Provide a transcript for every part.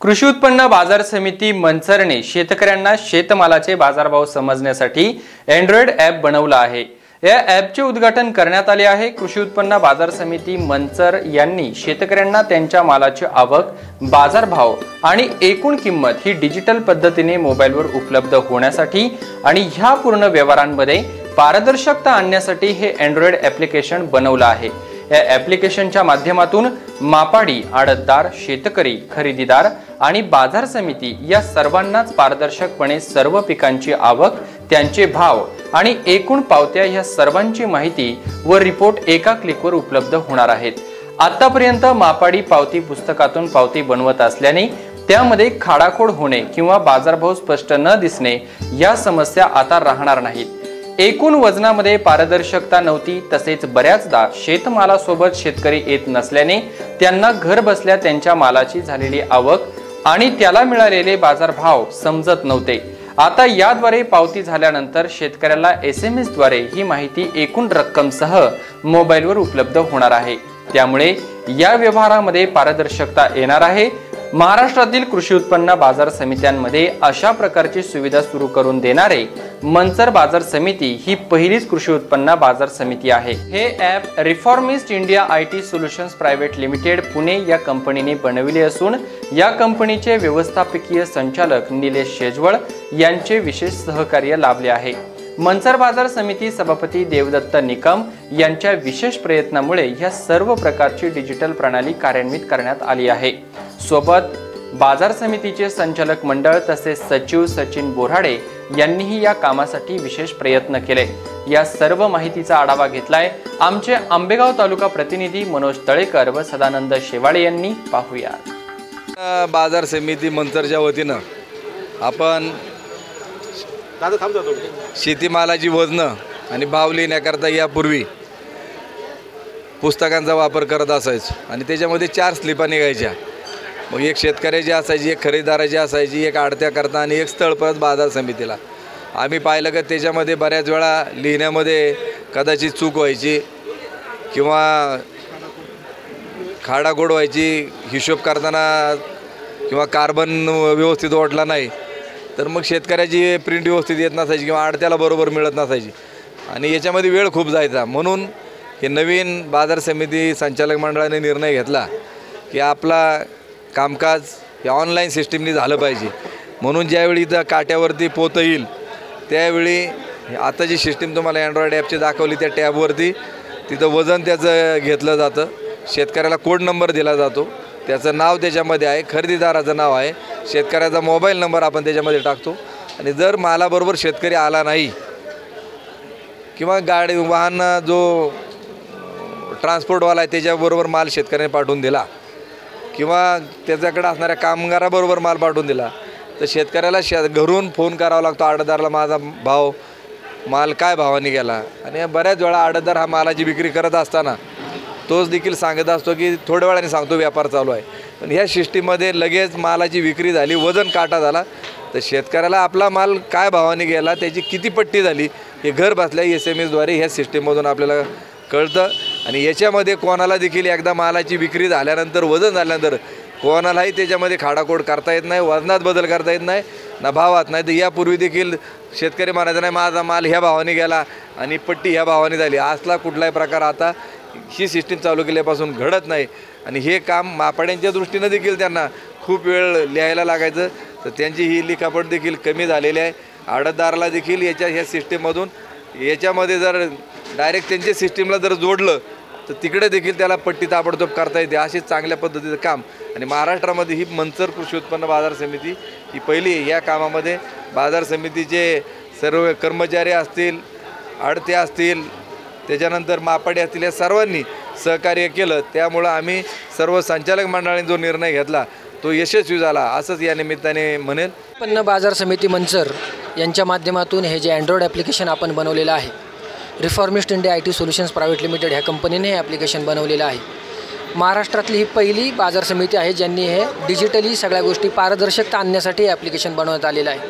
कृषी उत्पन्न बाजार समिती मंचरने शेतकऱ्यांना शेतमालाचे बाजारभाव समजण्यासाठी अँड्रॉइड ॲप बनवलं आहे. या ॲपचे उद्घाटन करण्यात आले आहे. कृषी उत्पन्न बाजार समिती मंचर यांनी शेतकऱ्यांना त्यांच्या मालाची आवक बाजारभाव आणि एकूण किंमत ही डिजिटल पद्धतीने मोबाईलवर उपलब्ध होण्यासाठी आणि ह्या पूर्ण व्यवहारांमध्ये पारदर्शकता आणण्यासाठी हे अँड्रॉइड ॲप्लिकेशन बनवलं आहे. या ॲप्लिकेशनच्या माध्यमातून मापाडी आडतदार शेतकरी खरेदीदार आणि बाजार समिती या सर्वांनाच पारदर्शकपणे सर्व पिकांची आवक त्यांचे भाव आणि एकूण पावत्या या सर्वांची माहिती व रिपोर्ट एका क्लिकवर उपलब्ध होणार आहेत. आतापर्यंत मापाडी पावती पुस्तकातून पावती बनवत असल्याने त्यामध्ये खाडाखोड होणे किंवा बाजारभाव स्पष्ट न दिसणे या समस्या आता राहणार नाहीत. एकूण वजनामध्ये पारदर्शकता नव्हती तसेच बऱ्याचदा शेतमालासोबत शेतकरी येत नसल्याने त्यांना घर बसल्या त्यांच्या मालाची झालेली आवक आणि त्याला मिळालेले बाजारभाव समजत नव्हते. आता याद्वारे पावती झाल्यानंतर शेतकऱ्याला एस एम एसद्वारे ही माहिती एकूण रक्कमसह मोबाईलवर उपलब्ध होणार आहे. त्यामुळे या व्यवहारामध्ये पारदर्शकता येणार आहे. महाराष्ट्रातील कृषी उत्पन्न बाजार समित्यांमध्ये अशा प्रकारची सुविधा सुरू करून देणारे मंचर बाजार समिती ही पहिलीच कृषी उत्पन्न बाजार समिती आहे. हे app reformist India I T solutions private limited Pune या कंपनीने बनविले असून या कंपनीचे व्यवस्थापकीय संचालक निलेश शेजवळ यांचे विशेष सहकार्य लाभले आहे. मनसर बाजार समिती सभापती देवदत्त निकम यांच्या विशेष प्रयत्नामुळे ह्या सर्व प्रकारची डिजिटल प्रणाली कार्यान्वित करण्यात आली आहे. सोबत बाजार समितीचे संचालक मंडळ तसेच सचिव सचिन बोराडे यांनीही या कामासाठी विशेष प्रयत्न केले. या सर्व माहितीचा आढावा घेतलाय आमचे आंबेगाव तालुका प्रतिनिधी मनोज तळेकर व सदानंद शेवाळे यांनी. पाहूया बाजार समिती मंतरच्या वतीनं आपण शेतीमालाची वजनं आणि भाव लिहिण्याकरता यापूर्वी पुस्तकांचा वापर करत असायचो. आणि त्याच्यामध्ये चार स्लिपा निघायच्या. मग एक शेतकऱ्याची असायची एक खरेदीदाराची असायची एक आडत्या करता आणि एक स्थळ परत बाजार समितीला. आम्ही पाहिलं का त्याच्यामध्ये बऱ्याच वेळा लिहिण्यामध्ये कदाचित चूक व्हायची किंवा खाडागोड व्हायची हिशोब करताना किंवा कार्बन व्यवस्थित ओढला नाही तर मग शेतकऱ्याची प्रिंट व्यवस्थित येत नसायची किंवा आडत्याला बरोबर मिळत नसायची. आणि याच्यामध्ये वेळ खूप जायचा. म्हणून हे नवीन बाजार समिती संचालक मंडळाने निर्णय घेतला की आपला कामकाज हे ऑनलाईन सिस्टीमनी झालं पाहिजे. म्हणून ज्यावेळी इथं काट्यावरती पोतं येईल त्यावेळी आता जी सिस्टीम तुम्हाला अँड्रॉईड ॲपची दाखवली त्या टॅबवरती तिथं वजन त्याचं घेतलं जातं. शेतकऱ्याला कोड नंबर दिला जातो. त्याचं नाव त्याच्यामध्ये आहे खरेदीदाराचं नाव आहे. शेतकऱ्याचा मोबाईल नंबर आपण त्याच्यामध्ये टाकतो. आणि जर मालाबरोबर शेतकरी आला नाही किंवा गाडी वाहन जो ट्रान्सपोर्टवाला आहे त्याच्याबरोबर माल शेतकऱ्याने पाठवून दिला किंवा त्याच्याकडे असणाऱ्या कामगाराबरोबर माल पाठवून दिला. तर शेतकऱ्याला शे घरून फोन करावा लागतो आडदारला माझा भाव माल काय भावाने गेला? आणि बऱ्याच वेळा आडदार हा मालाची विक्री करत असताना तोच देखील सांगत असतो की थोड्या वेळाने सांगतो व्यापार चालू आहे. पण ह्या सिस्टीममध्ये लगेच मालाची विक्री झाली वजन काटा झाला. तर शेतकऱ्याला आपला माल काय भावाने गेला त्याची किती पट्टी झाली हे घर बसल्या एस एम एसद्वारे ह्या सिस्टीममधून आपल्याला कळतं. आणि याच्यामध्ये कोणाला देखील एकदा मालाची विक्री झाल्यानंतर वजन झाल्यानंतर कोणालाही त्याच्यामध्ये खाडाखोड करता येत नाही वजनात बदल करता येत नाही ना भावात. नाही तर यापूर्वी देखील शेतकरी म्हणायचा नाही माझा माल ह्या भावाने गेला आणि पट्टी ह्या भावाने झाली. असला कुठलाही प्रकार आता ही सिस्टीम चालू केल्यापासून घडत नाही. आणि हे काम मापाड्यांच्या दृष्टीनं देखील त्यांना खूप वेळ लिहायला लागायचं. तर त्यांची ही लिखापट देखील कमी झालेली आहे. आडतदाराला देखील याच्या ह्या सिस्टीममधून याच्यामध्ये जर डायरेक्ट त्यांच्या सिस्टीमला जर जोडलं तर तिकडे देखील त्याला पट्टी ताबडतोब करता येते. असेच चांगल्या पद्धतीचं काम. आणि महाराष्ट्रामध्ये ही मंचर कृषी उत्पन्न बाजार समिती ही पहिली या कामामध्ये बाजार समितीचे सर्व कर्मचारी असतील आडते असतील त्याच्यानंतर मापाडे असतील या सर्वांनी सहकार्य केलं. त्यामुळं आम्ही सर्व संचालक मंडळाने जो निर्णय घेतला तो यशस्वी झाला. असंच या निमित्ताने म्हणेल. उत्पन्न बाजार समिती मंचर यांच्या माध्यमातून हे जे अँड्रॉइड ॲप्लिकेशन आपण बनवलेलं आहे reformist India I T solutions private limited ह्या कंपनीने हे ॲप्लिकेशन बनवलेलं आहे. महाराष्ट्रातली ही पहिली बाजार समिती आहे ज्यांनी हे डिजिटली सगळ्या गोष्टी पारदर्शकता आणण्यासाठी हे ॲप्लिकेशन बनवण्यात आलेलं आहे.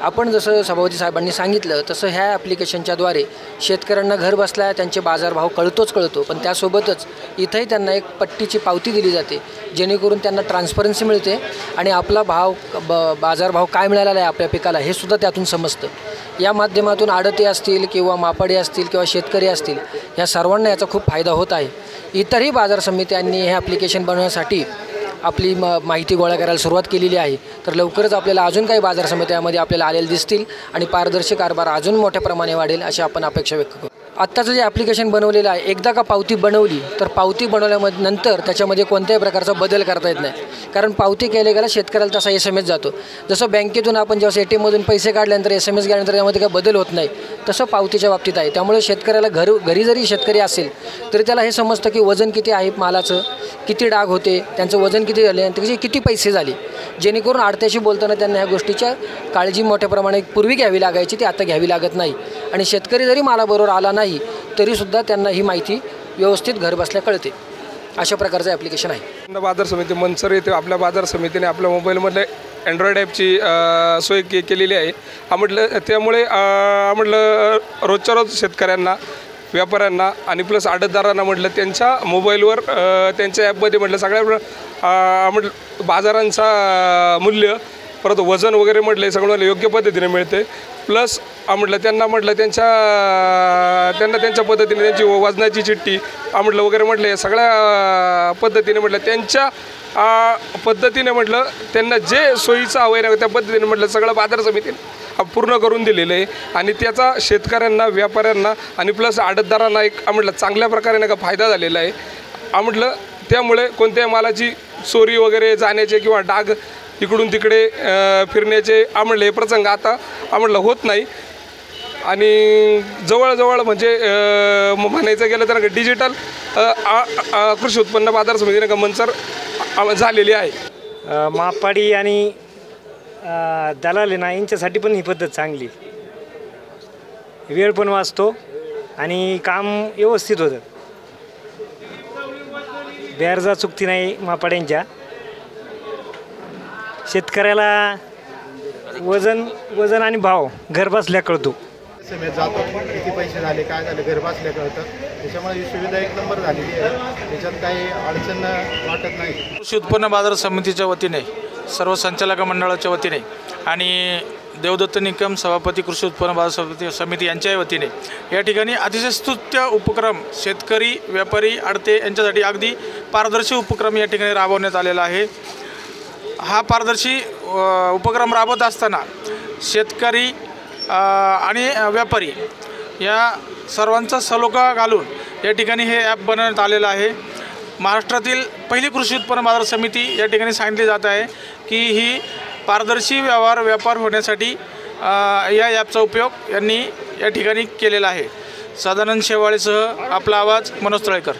आपण जसं सभापती साहेबांनी सांगितलं तसं ह्या ॲप्लिकेशनच्याद्वारे शेतकऱ्यांना घर बसल्या त्यांचे बाजारभाव कळतोच कळतो पण त्यासोबतच इथंही त्यांना एक पट्टीची पावती दिली जाते जेणेकरून त्यांना ट्रान्सपरन्सी मिळते आणि आपला भाव ब बाजारभाव काय मिळालेला आहे आपल्या पिकाला हे सुद्धा त्यातून समजतं. या माध्यमातून आडते असतील किंवा मापाडे असतील किंवा शेतकरी असतील ह्या सर्वांना याचा खूप फायदा होत आहे. इतरही बाजार समित्यांनी हे ॲप्लिकेशन बनवण्यासाठी आपली म माहिती गोळा करायला सुरुवात केलेली आहे. तर लवकरच आपल्याला अजून काही बाजार समित्यामध्ये आपल्याला आलेले दिसतील आणि पारदर्शी कारभार अजून मोठ्या प्रमाणे वाढेल अशी आपण अपेक्षा व्यक्त करू. आत्ताचं जे ॲप्लिकेशन बनवलेलं आहे एकदा का पावती बनवली तर पावती बनवल्यामध्ये नंतर त्याच्यामध्ये कोणत्याही प्रकारचा बदल करता येत नाही. कारण पावती केल्या गेला शेतकऱ्याला तसा एस एम एस जातो. जसं बँकेतून आपण जेव्हा ए टी एममधून पैसे काढल्यानंतर एस एम एस गेल्यानंतर त्यामध्ये काही बदल होत नाही तसं पावतीच्या बाबतीत आहे. त्यामुळे शेतकऱ्याला घर घरी जरी शेतकरी असेल तरी त्याला हे समजतं की वजन किती आहे मालाचं किती डाग होते त्यांचं वजन किती झाले आणि त्याचे किती पैसे झाले. जेणेकरून आडत्याशी बोलताना त्यांना ह्या गोष्टीच्या काळजी मोठ्या प्रमाणात पूर्वी घ्यावी लागायची ती आता घ्यावी लागत नाही. आणि शेतकरी जरी मालाबरोबर आला नाही तरीसुद्धा त्यांना ही माहिती व्यवस्थित घरबसल्या कळते. अशा प्रकारचं ॲप्लिकेशन आहे. बाजार समिती मनसर येथे आपल्या बाजार समितीने आपल्या मोबाईलमधले अँड्रॉइड ॲपची सोय के केलेली आहे. म्हटलं त्यामुळे म्हटलं रोजच्या रोज शेतकऱ्यांना व्यापाऱ्यांना आणि प्लस आडतदारांना म्हटलं त्यांच्या मोबाईलवर त्यांच्या ॲपमध्ये म्हटलं सगळ्या म्हटलं बाजारांचा मूल्य परत वजन वगैरे म्हटलं हे सगळं योग्य पद्धतीने मिळते. प्लस म्हटलं त्यांना म्हटलं त्यांच्या त्यांना त्यांच्या पद्धतीने त्यांची वजनाची चिठ्ठी म्हटलं वगैरे म्हटलं या सगळ्या पद्धतीने म्हटलं त्यांच्या पद्धतीने म्हटलं त्यांना जे सोयीचं हवं आहे त्या पद्धतीने म्हटलं सगळं बाजार समितीने पूर्ण करून दिलेलं आहे. आणि त्याचा शेतकऱ्यांना व्यापाऱ्यांना आणि प्लस आडतदारांना एक म्हटलं चांगल्या प्रकारे नाही का फायदा झालेला आहे. म्हटलं त्यामुळे कोणत्याही मालाची चोरी वगैरे जाण्याचे किंवा डाग इकडून तिकडे फिरण्याचे आमडले हे प्रसंग आता आ, होत नाही. आणि जवळजवळ म्हणजे म्हणायचं गेलं तर डिजिटल कृषी उत्पन्न बाजार समिती गमनसर झालेली आहे. मापाडी आणि दलाल ना यांच्यासाठी पण ही पद्धत चांगली वेळ पण वाचतो आणि काम व्यवस्थित होतं. बेरजा चुकती नाही मापाड्यांच्या. शेतकऱ्याला वजन वजन आणि भाव घर बसल्या कळतो. समेत जातो. किती पैसे झाले काय झाले घर बसल्या कळतं. त्याच्यामुळे ही सुविधा एक नंबर झालेली आहे. त्याच्यात काही अडचण वाटत नाही. कृषी उत्पन्न बाजार समितीच्या वतीने सर्व संचालक मंडळाच्या वतीने आणि देवदत्त निकम सभापती कृषी उत्पन्न बाजार समिती समिती यांच्याही वतीने. या ठिकाणी अतिशय स्तुत्य उपक्रम शेतकरी व्यापारी आडते यांच्यासाठी अगदी पारदर्शी उपक्रम या ठिकाणी राबवण्यात आलेला आहे. हा पारदर्शी उपक्रम राबवत असताना शेतकरी आणि व्यापारी या सर्वांचा सलोखा घालून या ठिकाणी हे ॲप बनवण्यात आलेलं आहे. महाराष्ट्रातील पहिली कृषी उत्पन्न बाजार समिती या ठिकाणी सांगितली जात आहे की ही पारदर्शी व्यवहार व्यापार होण्यासाठी या ॲपचा उपयोग यांनी या ठिकाणी केलेला आहे. सदानंद शेवाळेसह आपला आवाज मनोज तळेकर.